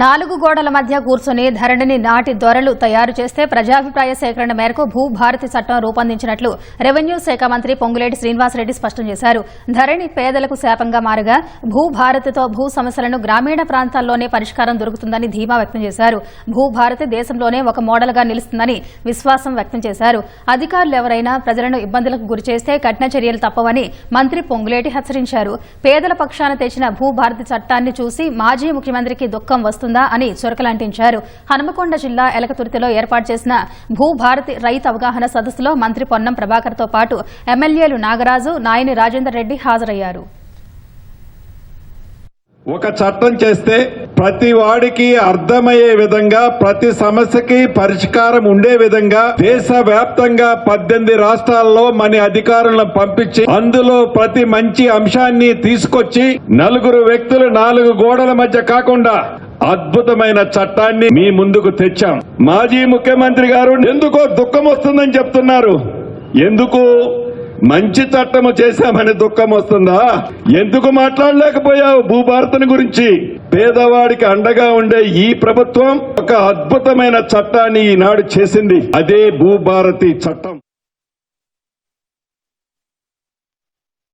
నాలుగు గోడల మధ్య కూర్చొని ధరణిని నాటి దొరలు తయారు చేస్తే ప్రజాభిప్రాయ సేకరణ మేరకు భూభారతి చట్టం రూపొందించినట్లు రెవెన్యూ శాఖ మంత్రి పొంగులేటి శ్రీనివాసరెడ్డి స్పష్టం చేశారు. ధరణి పేదలకు శాపంగా మారగా భూభారతితో భూ సమస్యలను గ్రామీణ ప్రాంతాల్లోనే పరిష్కారం దొరుకుతుందని ధీమా వ్యక్తం చేశారు. భూభారతి దేశంలోనే ఒక మోడల్గా నిలుస్తుందని విశ్వాసం వ్యక్తం చేశారు. అధికారులు ఎవరైనా ప్రజలను ఇబ్బందులకు గురిచేస్తే కఠిన చర్యలు తప్పవని మంత్రి పొంగులేటి హెచ్చరించారు. పేదల పక్షాన తెచ్చిన భూభారతి చట్టాన్ని చూసి మాజీ ముఖ్యమంత్రికి దుఃఖం వస్తుంది. వస్తుందా అని చురకలంటించారు. హనుమకొండ జిల్లా ఎలకతుర్తిలో ఏర్పాటు చేసిన భూభారతి రైతు అవగాహన సదస్సులో మంత్రి పొన్నం ప్రభాకర్తో పాటు ఎమ్మెల్యేలు నాగరాజు నాయని రాజేందర్ రెడ్డి హాజరయ్యారు. ఒక చట్టం చేస్తే ప్రతి వాడికి అర్థమయ్యే విధంగా ప్రతి సమస్యకి పరిష్కారం ఉండే విధంగా దేశ వ్యాప్తంగా పద్దెనిమిది రాష్ట్రాల్లో మన అధికారులను పంపించి అందులో ప్రతి మంచి అంశాన్ని తీసుకొచ్చి నలుగురు వ్యక్తులు నాలుగు గోడల మధ్య కాకుండా అద్భుతమైన చట్టాన్ని మీ ముందుకు తెచ్చాం. మాజీ ముఖ్యమంత్రి గారు ఎందుకో దుఃఖం వస్తుందని చెప్తున్నారు. ఎందుకు? మంచి చట్టము చేశామని దుఃఖం వస్తుందా? ఎందుకు మాట్లాడలేకపోయావు భూభారతని గురించి? పేదవాడికి అండగా ఉండే ఈ ప్రభుత్వం ఒక అద్భుతమైన చట్టాన్ని ఈనాడు చేసింది. అదే భూభారతి చట్టం.